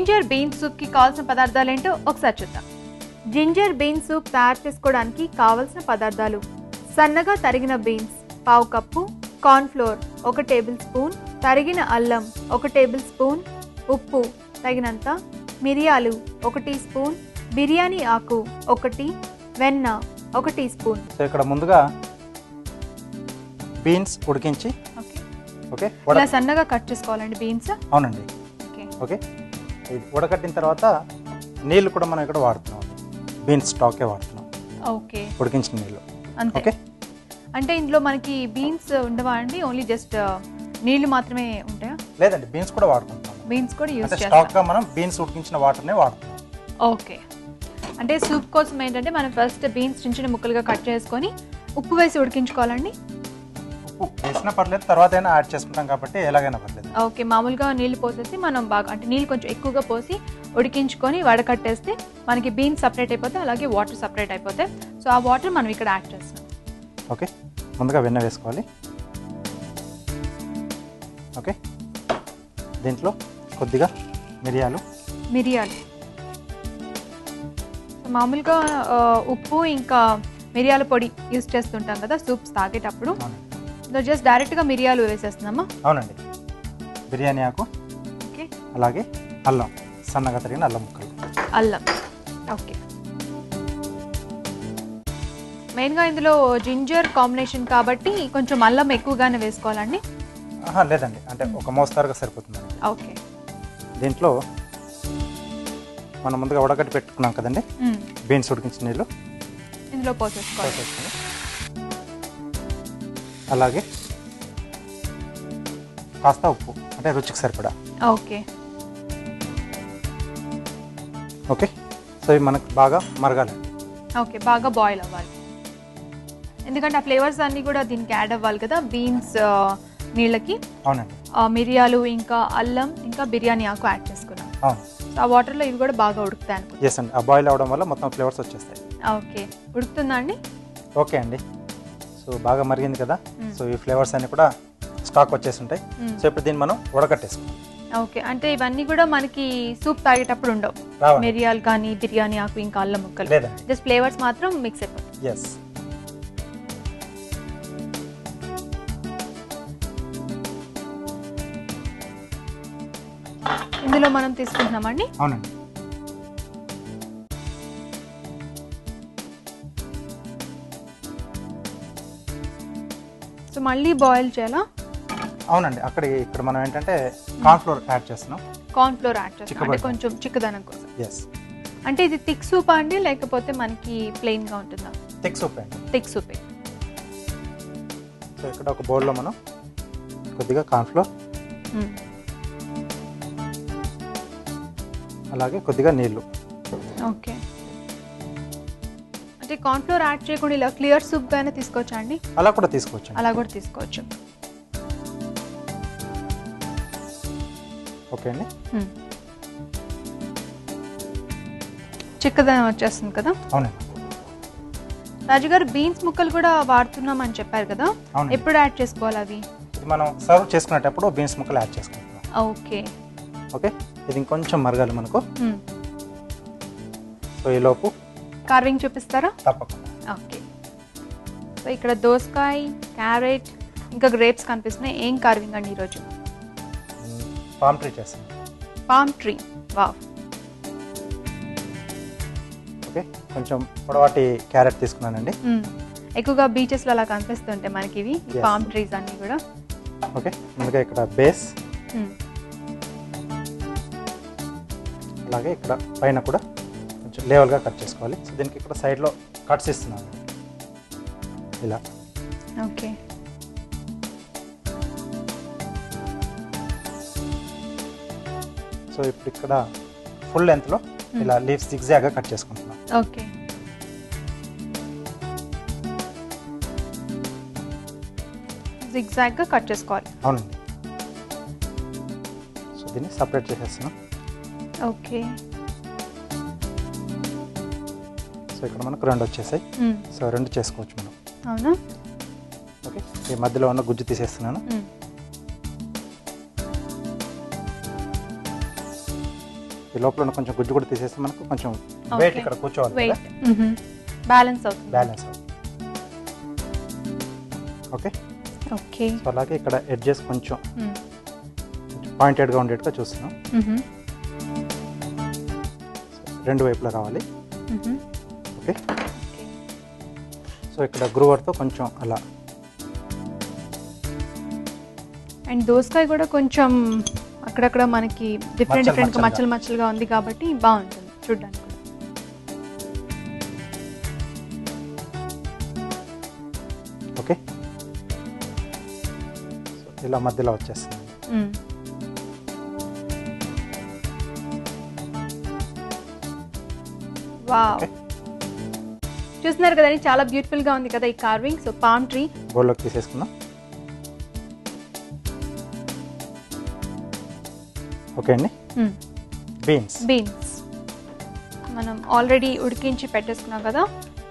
Ginger been సూప్కి కావాల్సిన పదార్థాలు ఏంటో ఒకసారి చూద్దాం. జింజర్ బీన్ సూప్ తయారు చేసుకోవడానికి కావలసిన పదార్థాలు సన్నగా తరిగిన బీన్స్ పావు కప్పు కార్న్ఫ్లోర్ ఒక టేబుల్ స్పూన్ తరిగిన అల్లం ఒక టేబుల్ స్పూన్ ఉప్పు తగినంత మిరియాలు ఒక టీ స్పూన్ బిర్యానీ ఆకు ఒకటి వెన్న ఒక టీ స్పూన్. సో ఇక్కడ ముందుగా బీన్స్ ఉడికించి ఓకే. ఓకే? ఇలా సన్నగా కట్ చేసుకోవాలండి బీన్స్. అవునండి. ఓకే? ఉడకట్టిన తర్వాత నీళ్ళు కూడా మనం ఇక్కడ వాడుతున్నాం. బీన్స్ స్టాకే వాడుతున్నాం. ఓకే. ఉడికించిన నీళ్ళు. ఓకే? అంటే ఇందులో మనకి బీన్స్ ఉండవా అండి? ఓన్లీ జస్ట్ నీళ్ళు మాత్రమే ఉంటాయా? లేదండి బీన్స్ కూడా వాడుకుంటాం. బీన్స్ కూడా యూజ్ అంటే చేస్తాం. స్టాక్గా మనం బీన్స్ ఉడికించిన వాటర్నే వాడుతున్నాం ఓకే. అంటే సూప్ కోసం ఏంటంటే మనం ఫస్ట్ బీన్స్ చిన్న చిన్న ముక్కలుగా కట్ చేసుకొని ఉప్పు వేసి ఉడికించుకోవాలండి. ఉప్పు వేసినా పర్లేదు తర్వాత అయినా యాడ్ చేసుకుంటాం కాబట్టి ఎలాగైనా పర్లేదు. ఓకే మామూలుగా నీళ్ళు పోసేసి మనం బాగా అంటే నీళ్ళు కొంచెం ఎక్కువగా పోసి ఉడికించుకొని వడకట్టేస్తే మనకి బీన్స్ సపరేట్ అయిపోతే అలాగే వాటర్ సపరేట్ అయిపోతాయి సో ఆ వాటర్ మనం ఇక్కడ యాడ్ చేస్తాం ఓకే ముందుగా వెన్న వేసుకోవాలి. ఓకే దీంట్లో కొద్దిగా మిరియాలు. మిరియాలు. మామూలుగా ఉప్పు ఇంకా మిరియాల పొడి యూస్ చేస్తుంటాం కదా సూప్స్ తాగేటప్పుడు. అవునండి జస్ట్ డైరెక్ట్గా మిరియాలు వేసేస్తున్నామా అవునండి. బిర్యానీ ఆకు ఓకే. అలాగే అల్లం సన్నగా తరిగిన అల్లం ముక్కలు. అల్లం. ఓకే. మెయిన్గా ఇందులో జింజర్ కాంబినేషన్ కాబట్టి కొంచెం అల్లం ఎక్కువగానే వేసుకోవాలండి. ఆహా, లేదండి. అంటే ఒక మోస్తారుగా సరిపోతుందండి. ఓకే. దీంట్లో మనం ముందుగా ఉడకట్టి పెట్టుకున్నాం కదండి. బీన్స్ ఉడికించిన నీళ్ళు. ఇందులో పోసేసుకోవాలి. అలాగే కాస్త ఉప్పు అంటే రుచికి సరిపడా. ఓకే. ఓకే? సో ఇవి మనకు బాగా మరగాలి. ఓకే బాగా బాయిల్ అవ్వాలి. ఎందుకంటే ఆ ఫ్లేవర్స్ అన్నీ కూడా దీనికి యాడ్ అవ్వాలి కదా బీన్స్ నీళ్ళకి. అవునండి. మిరియాలు ఇంకా అల్లం ఇంకా బిర్యానీ ఆకు యాడ్ చేసుకున్నాం. అవును. ఆ వాటర్లో ఇవి కూడా బాగా ఉడుకుతాయి అనుకుంటా. ఎస్ అండి. ఆ బాయిల్ అవడం వల్ల మొత్తం ఫ్లేవర్స్ వచ్చేస్తాయి. ఓకే. ఉడుకుతుందా అండి? ఓకే అండి. సో బాగా మరిగింది కదా. సో ఈ ఫ్లేవర్స్ అన్ని కూడా స్టాక్ వచ్చేసి ఉంటాయి. సో ఇప్పుడు దీన్ని మనం ఉడకట్టేసుకోవాలి ఓకే. అంటే ఇవన్నీ కూడా మనకి సూప్ తాగేటప్పుడు ఉండవు. మిరియాలు కానీ బిర్యానీ ఆకు ఇంకా అల్లం ముక్కలు. జస్ట్ ఫ్లేవర్స్ మాత్రం మిక్స్ అయిపోతాయి. ఎస్ ఇందులో మనం తీసుకుంటున్నామండి? అవునండి. సో మళ్ళీ బాయిల్ చేయాలా? అవునండి అక్కడ ఇక్కడ మనం ఏంటంటే కార్న్ఫ్లోర్ యాడ్ చేస్తున్నాం. కార్న్ ఫ్లోర్ యాడ్ చేస్తాం అంటే. కొంచెం చిక్కదనం కోసం. ఎస్ అంటే ఇది థిక్ సూప్ అండి లేకపోతే మనకి ప్లెయిన్గా ఉంటుందా? థిక్ సూప్ అండి. థిక్ సూపే సో ఇక్కడ ఒక బౌల్లో మనం కొద్దిగా కార్న్ఫ్లోర్ అలాగే కొద్దిగా నీళ్ళు ఓకే అంటే కార్న్ ఫ్లోర్ యాడ్ చేయకుండా ఇలా క్లియర్ సూప్ గానే తీసుకోవచ్చా అండి? అలా కూడా తీసుకోవచ్చు. అలా కూడా తీసుకోవచ్చు. ఓకే అండి. చిక్కదనం వచ్చేస్తుంది కదా? అవునండి. రాజు గారు బీన్స్ ముక్కలు కూడా వాడుతున్నాం అని చెప్పారు కదా? అవునండి. ఎప్పుడు యాడ్ చేసుకోవాలి అవి? ఇది మనం సర్వ్ చేసుకునేటప్పుడు బీన్స్ ముక్కలు యాడ్ చేసుకుంటున్నాం. ఓకే. ఓకే? ఇది ఇంకొంచెం మరగాలి మనకు. సో ఈలోపు కార్వింగ్ చూపిస్తారా? తప్పకుండా. ఓకే. సో ఇక్కడ దోసకాయ క్యారెట్ ఇంకా గ్రేప్స్ కనిపిస్తున్నాయి. ఏం కార్వింగ్ అండి ఈరోజు? పామ్ ట్రీ చేస్తాం. Palm tree. వావ్. ఓకే. కొంచెం పొడవాటి క్యారెట్ తీసుకున్నానండి. ఎక్కువగా బీచెస్లో అలా కనిపిస్తుంటాయి మనకి ఇవి. పామ్ ట్రీస్ అన్నీ కూడా. ఓకే. ముందుగా ఇక్కడ బేస్. అలాగే ఇక్కడ పైన కూడా. లేవల్గా కట్ చేసుకోవాలి. సో దీనికి ఇక్కడ సైడ్లో కట్స్ ఇస్తున్నాను. ఇలా. ఓకే. సో ఇప్పుడు ఇక్కడ ఫుల్ లెంత్లో ఇలా లీవ్స్ జిగ్జాగ్గా కట్ చేసుకుంటున్నాం ఓకే. జిగ్జాగ్గా కట్ చేసుకోవాలి. అవునండి. సో దీన్ని సపరేట్ చేసేస్తున్నాం ఓకే. సో ఇక్కడ మనకు రెండు వచ్చేసాయి. సో రెండు చేసుకోవచ్చు మనం. అవునా? ఓకే. ఈ మధ్యలో ఉన్న గుజ్జు తీసేస్తున్నాను. ఈ లోపల ఉన్న కొంచెం గుజ్జు కూడా తీసేస్తే మనకు కొంచెం వెయిట్. ఇక్కడ కూర్చోవాలి బ్యాలెన్స్ అవుతుంది. Balance okay? ఓకే. సో అలాగే ఇక్కడ ఎడ్జెస్ కొంచెం పాయింటెడ్గా ఉండేట్టుగా చూస్తున్నాం. రెండు వైపులా రావాలి. ఓకే? సో ఇక్కడ గ్రూవర్తో కొంచెం అలా. అండ్ దోసకాయ కూడా కొంచెం అక్కడక్కడ మనకి డిఫరెంట్ డిఫరెంట్. మచ్చలు మచ్చలుగా ఉంది కాబట్టి బాగుంటుంది చూడ్డానికి. ఓకే? ఇలా మధ్యలో వచ్చేస్తుంది. వావ్. చూస్తున్నారు కదండి చాలా బ్యూటిఫుల్గా ఉంది కదా ఈ కార్వింగ్ సో పామ్ ట్రీ బౌల్లోకి తీసేసుకుందాం. ఓకే అండి. బీన్స్ బీన్స్ మనం ఆల్రెడీ ఉడికించి పెట్టేసుకున్నాం కదా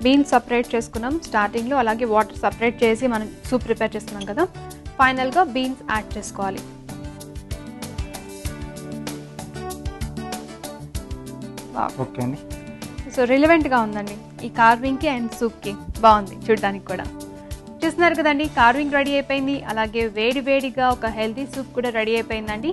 బీన్స్ సపరేట్ చేసుకున్నాం స్టార్టింగ్లో అలాగే వాటర్ సపరేట్ చేసి మనం సూప్ ప్రిపేర్ చేసుకున్నాం కదా ఫైనల్గా బీన్స్ యాడ్ చేసుకోవాలి. ఓకే అండి. సో రిలవెంట్గా ఉందండి. ఈ కార్వింగ్కి అండ్ సూప్కి బాగుంది చూడడానికి కూడా. చూస్తున్నారు కదండి కార్వింగ్ రెడీ అయిపోయింది. అలాగే వేడి వేడిగా ఒక హెల్తీ సూప్ కూడా రెడీ అయిపోయిందండి.